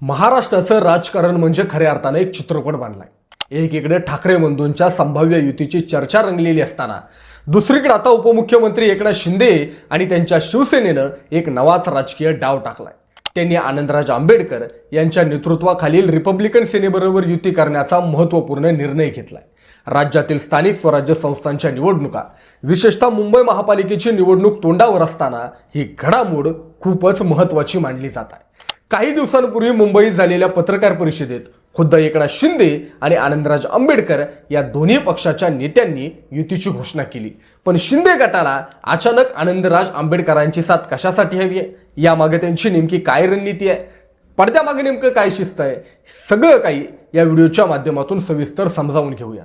महाराष्ट्राचं राजकारण म्हणजे खऱ्या अर्थानं एक चित्रपट बांधलाय एकीकडे ठाकरे बंधूंच्या संभाव्य युतीची चर्चा रंगलेली असताना दुसरीकडे आता उपमुख्यमंत्री एकनाथ शिंदे आणि त्यांच्या शिवसेनेनं एक नवाच राजकीय डाव टाकलाय. त्यांनी आनंदराज आंबेडकर यांच्या नेतृत्वाखालील रिपब्लिकन सेनेबरोबर युती करण्याचा महत्त्वपूर्ण निर्णय घेतलाय. राज्यातील स्थानिक स्वराज्य संस्थांच्या निवडणुका विशेषतः मुंबई महापालिकेची निवडणूक तोंडावर असताना ही घडामोड खूपच महत्त्वाची मानली जात आहे. काही दिवसांपूर्वी मुंबईत झालेल्या पत्रकार परिषदेत खुद्द एकनाथ शिंदे आणि आनंदराज आंबेडकर या दोन्ही पक्षाच्या नेत्यांनी युतीची घोषणा केली. पण शिंदे गटाला अचानक आनंदराज आंबेडकरांची साथ कशासाठी हवी आहे? यामागे त्यांची नेमकी काय रणनीती आहे? पडद्यामागे नेमकं काय शिस्त आहे? सगळं काही या व्हिडिओच्या माध्यमातून सविस्तर समजावून घेऊया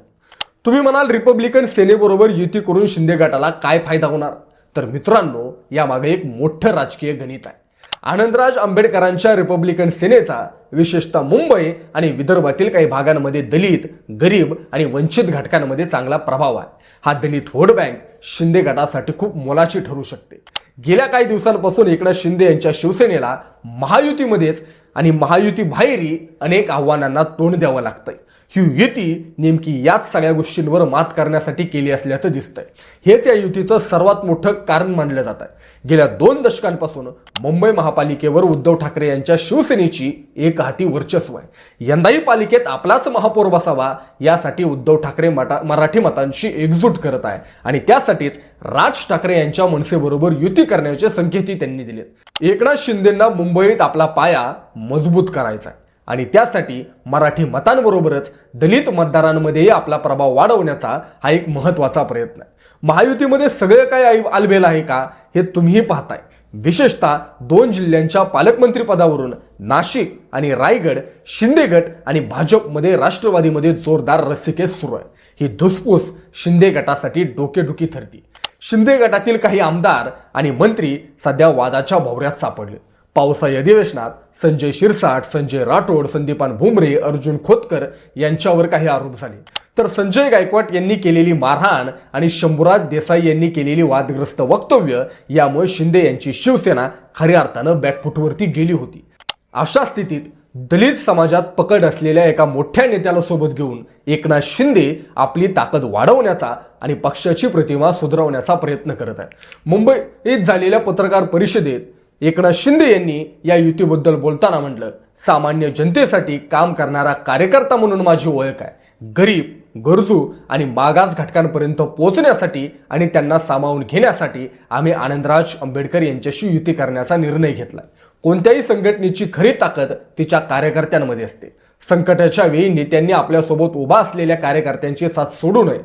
तुम्ही म्हणाल रिपब्लिकन सेनेबरोबर युती करून शिंदे गटाला काय फायदा होणार? तर मित्रांनो यामागे एक मोठं राजकीय गणित आहे. आनंदराज आंबेडकरांच्या रिपब्लिकन सेनेचा विशेषतः मुंबई आणि विदर्भातील काही भागांमध्ये दलित गरीब आणि वंचित घटकांमध्ये चांगला प्रभाव आहे. हा दलित व्होट बँक शिंदे गटासाठी खूप मोलाची ठरू शकते. गेल्या काही दिवसांपासून एकनाथ शिंदे यांच्या शिवसेनेला महायुतीमध्येच आणि महायुती बाहेरही अनेक आव्हानांना तोंड द्यावं लागतंय. ही युती नेमकी याच सगळ्या गोष्टींवर मात करण्यासाठी केली असल्याचं दिसतंय. हेच या युतीचं सर्वात मोठं कारण मानलं जात आहे गेल्या दोन दशकांपासून मुंबई महापालिकेवर उद्धव ठाकरे यांच्या शिवसेनेची एक हाती वर्चस्व आहे. यंदाही पालिकेत आपलाच महापौर बसावा यासाठी उद्धव ठाकरे मटा मराठी मतांशी एकजूट करत आहे. आणि त्यासाठीच राज ठाकरे यांच्या मनसेबरोबर युती करण्याचे संकेतही त्यांनी दिलेत. एकनाथ शिंदेंना मुंबईत आपला पाया मजबूत करायचा आहे. आणि त्यासाठी मराठी मतांबरोबरच दलित मतदारांमध्येही आपला प्रभाव वाढवण्याचा हा एक महत्त्वाचा प्रयत्न आहे. महायुतीमध्ये सगळं काय आलबेल आहे का हे तुम्हीही पाहताय. विशेषतः दोन जिल्ह्यांच्या पालकमंत्री पदावरून नाशिक आणि रायगड शिंदे गट आणि भाजपमध्ये राष्ट्रवादीमध्ये जोरदार रस्सिकेस सुरू आहे. ही धुसफूस शिंदे गटासाठी डोकेडुकी ठरती. शिंदे गटातील काही आमदार आणि मंत्री सध्या वादाच्या भोवऱ्यात सापडले. पावसाळी अधिवेशनात संजय शिरसाट संजय राठोड संदीपान भुमरे अर्जुन खोतकर यांच्यावर काही आरोप झाले. तर संजय गायकवाड यांनी केलेली मारहाण आणि शंभूराज देसाई यांनी केलेली वादग्रस्त वक्तव्य यामुळे शिंदे यांची शिवसेना खऱ्या अर्थानं बॅकफुटवरती गेली होती. अशा स्थितीत दलित समाजात पकड असलेल्या एका मोठ्या नेत्याला सोबत घेऊन एकनाथ शिंदे आपली ताकद वाढवण्याचा आणि पक्षाची प्रतिमा सुधारवण्याचा प्रयत्न करत आहेत. मुंबईत झालेल्या पत्रकार परिषदेत एकनाथ शिंदे यांनी या युतीबद्दल बोलताना म्हटलं सामान्य जनतेसाठी काम करणारा कार्यकर्ता म्हणून माझी ओळख आहे. गरीब गरजू आणि मागास घटकांपर्यंत पोहोचण्यासाठी आणि त्यांना सामावून घेण्यासाठी आम्ही आनंदराज आंबेडकर यांच्याशी युती करण्याचा निर्णय घेतला. कोणत्याही संघटनेची खरी ताकद तिच्या कार्यकर्त्यांमध्ये असते. संकटाच्या वेळी नेत्यांनी आपल्यासोबत उभा असलेल्या कार्यकर्त्यांची साथ सोडू नये.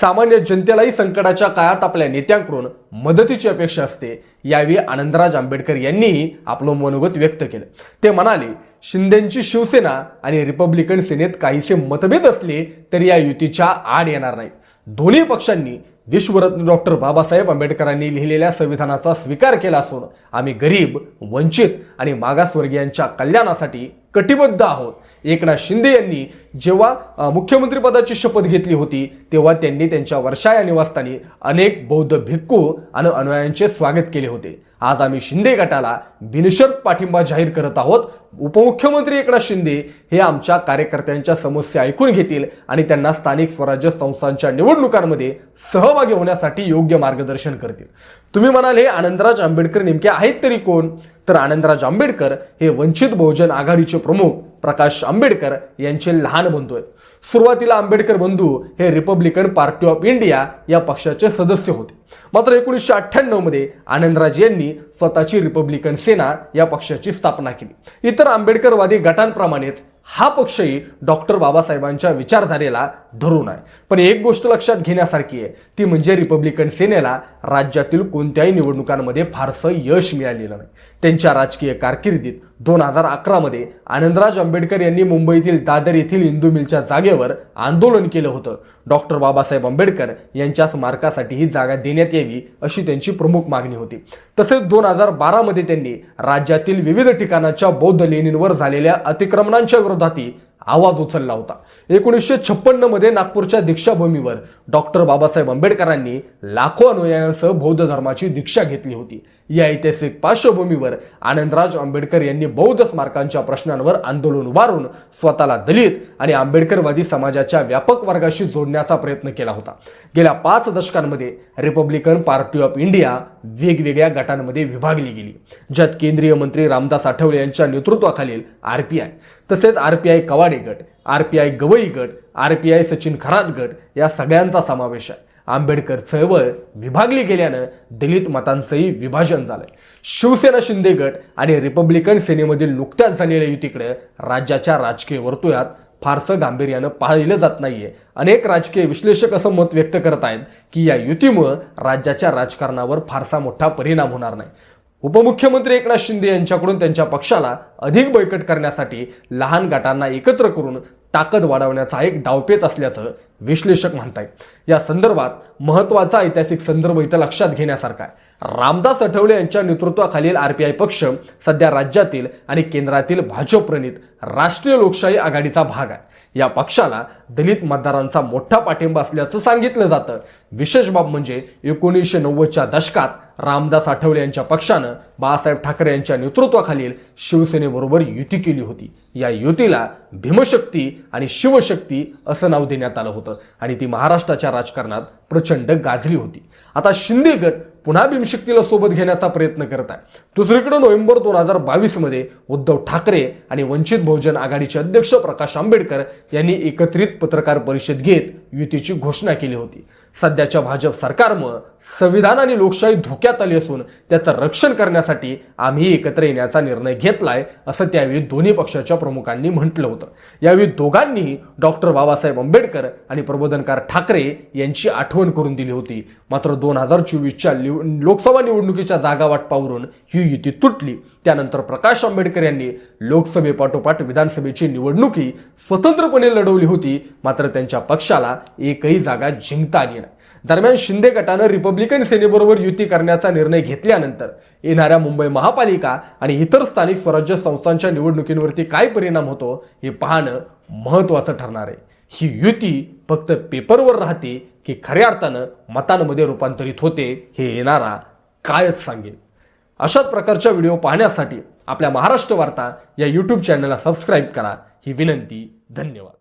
सामान्य जनतेलाही संकटाच्या काळात आपल्या नेत्यांकडून मदतीची अपेक्षा असते यावेळी आनंदराज आंबेडकर यांनीही आपलं मनोगत व्यक्त केलं. ते म्हणाले शिंदेची शिवसेना आणि रिपब्लिकन सेनेत काहीसे मतभेद असले तरी या युतीच्या आड येणार नाहीत. दोन्ही पक्षांनी विश्वरत्न डॉक्टर बाबासाहेब आंबेडकरांनी लिहिलेल्या संविधानाचा स्वीकार केला असून आम्ही गरीब वंचित आणि मागासवर्गीयांच्या कल्याणासाठी कटिबद्ध आहोत. एकनाथ शिंदे यांनी जेव्हा मुख्यमंत्रीपदाची शपथ घेतली होती तेव्हा त्यांनी त्यांच्या वर्षा या निवासस्थानी अनेक बौद्ध भिक्खू आणि अनुयायांचे स्वागत केले होते. आज आम्ही शिंदे गटाला बिनशर्त पाठिंबा जाहीर करत आहोत. उपमुख्यमंत्री एकनाथ शिंदे हे आमच्या कार्यकर्त्यांच्या समस्या ऐकून घेतील आणि त्यांना स्थानिक स्वराज्य संस्थांच्या निवडणुकांमध्ये सहभागी होण्यासाठी योग्य मार्गदर्शन करतील. तुम्ही म्हणाल हे आनंदराज आंबेडकर नेमके आहेत तरी कोण? तर आनंदराज आंबेडकर हे वंचित बहुजन आघाडीचे प्रमुख. प्रकाश आंबेडकर यांचे लहान बंधू आहेत. सुरुवातीला आंबेडकर बंधू हे रिपब्लिकन पार्टी ऑफ इंडिया या पक्षाचे सदस्य होते. मात्र एकोणीसशे अठ्ठ्याण्णवमध्ये आनंदराज यांनी स्वतःची रिपब्लिकन सेना या पक्षाची स्थापना केली. इतर आंबेडकरवादी गटांप्रमाणेच हा पक्षही डॉक्टर बाबासाहेबांच्या विचारधारेला धरून आहे पण एक गोष्ट लक्षात घेण्यासारखी आहे. ती म्हणजे रिपब्लिकन सेनेला राज्यातील कोणत्याही निवडणुकांमध्ये फारसं यश मिळालेलं नाही. त्यांच्या राजकीय कारकिर्दीत दोन हजार अकरामध्ये आनंदराज आंबेडकर यांनी मुंबईतील दादर येथील इंदू मिलच्या जागेवर आंदोलन केलं होतं. डॉक्टर बाबासाहेब आंबेडकर यांच्या स्मारकासाठी ही जागा देण्यात यावी अशी त्यांची प्रमुख मागणी होती. तसेच दोन हजार बारामध्ये त्यांनी राज्यातील विविध ठिकाणाच्या बौद्ध लेणींवर झालेल्या अतिक्रमणांच्या विरोधातही आवाज उचलला होता. एकोणीसशे छप्पन्नमध्ये नागपूरच्या दीक्षाभूमीवर डॉक्टर बाबासाहेब आंबेडकरांनी लाखो अनुयायांसह बौद्ध धर्माची दीक्षा घेतली होती. या ऐतिहासिक पार्श्वभूमीवर आनंदराज आंबेडकर यांनी बौद्ध स्मारकांच्या प्रश्नांवर आंदोलन उभारून स्वतःला दलित आणि आंबेडकरवादी समाजाच्या व्यापक वर्गाशी जोडण्याचा प्रयत्न केला होता. गेल्या पाच दशकांमध्ये रिपब्लिकन पार्टी ऑफ इंडिया वेगवेगळ्या गटांमध्ये विभागली गेली. ज्यात केंद्रीय मंत्री रामदास आठवले यांच्या नेतृत्वाखालील आर पी आय तसेच आर पी आय कवाडे गट आर पी आय गवई गट R P I Sachin Kharat गट या सगळ्यांचा समावेश आहे. आंबेडकर चळवळ विभागली गेल्यानं दलित मतांचंही विभाजन झालंय. शिवसेना शिंदे गट आणि रिपब्लिकन सेनेमधील नुकत्याच झालेल्या युतीकडे राज्याच्या राजकीय वर्तुळात फारसं गांभीर्यानं पाहिलं जात नाहीये. अनेक राजकीय विश्लेषक असं मत व्यक्त करत आहेत की या युतीमुळं राज्याच्या राजकारणावर फारसा मोठा परिणाम होणार नाही. उपमुख्यमंत्री एकनाथ शिंदे यांच्याकडून त्यांच्या पक्षाला अधिक बळकट करण्यासाठी लहान गटांना एकत्र करून ताकद वाढवण्याचा एक डावपेच असल्याचं विश्लेषक म्हणतायत. या संदर्भात महत्त्वाचा ऐतिहासिक संदर्भ इथं लक्षात घेण्यासारखा आहे. रामदास आठवले यांच्या नेतृत्वाखालील आर पी आय पक्ष सध्या राज्यातील आणि केंद्रातील भाजपप्रणित राष्ट्रीय लोकशाही आघाडीचा भाग आहे. या पक्षाला दलित मतदारांचा मोठा पाठिंबा असल्याचं सांगितलं जातं. विशेष बाब म्हणजे एकोणीसशे नव्वदच्या दशकात रामदास आठवले यांच्या पक्षानं बाळासाहेब ठाकरे यांच्या नेतृत्वाखालील शिवसेनेबरोबर युती केली होती. या युतीला भीमशक्ती आणि शिवशक्ती असं नाव देण्यात आलं होतं. आणि ती महाराष्ट्राच्या राजकारणात प्रचंड गाजली होती. आता शिंदे गट पुन्हा भीमशक्तीला सोबत घेण्याचा प्रयत्न करत आहे दुसरीकडे नोव्हेंबर दोन हजार बावीसमध्ये उद्धव ठाकरे आणि वंचित बहुजन आघाडीचे अध्यक्ष प्रकाश आंबेडकर यांनी एकत्रित पत्रकार परिषद घेत युतीची घोषणा केली होती. सध्याच्या भाजप सरकारमुळं संविधान आणि लोकशाही धोक्यात आली असून त्याचं रक्षण करण्यासाठी आम्ही एकत्र येण्याचा निर्णय घेतलाय असं त्यावेळी दोन्ही पक्षाच्या प्रमुखांनी म्हटलं होतं. यावेळी दोघांनीही डॉक्टर बाबासाहेब आंबेडकर आणि प्रबोधनकार ठाकरे यांची आठवण करून दिली होती. मात्र दोन हजार चोवीसच्या लोकसभा निवडणुकीच्या जागा वाटपावरून ही युती तुटली. त्यानंतर प्रकाश आंबेडकर यांनी लोकसभेपाठोपाठ विधानसभेची निवडणुकी स्वतंत्रपणे लढवली होती मात्र त्यांच्या पक्षाला एकही जागा जिंकता आली नाही. दरम्यान शिंदे गटानं रिपब्लिकन सेनेबरोबर युती करण्याचा निर्णय घेतल्यानंतर येणाऱ्या मुंबई महापालिका आणि इतर स्थानिक स्वराज्य संस्थांच्या निवडणुकींवरती काय परिणाम होतो हे पाहणं महत्वाचं ठरणार आहे. ही युती फक्त पेपरवर राहते की खऱ्या अर्थानं मतांमध्ये रूपांतरित होते हे येणारा कायच सांगेल. अशाच प्रकारच्या व्हिडिओ पाहण्यासाठी आपल्या महाराष्ट्र वार्ता या यूट्यूब चॅनलला सबस्क्राईब करा. ही विनंती धन्यवाद.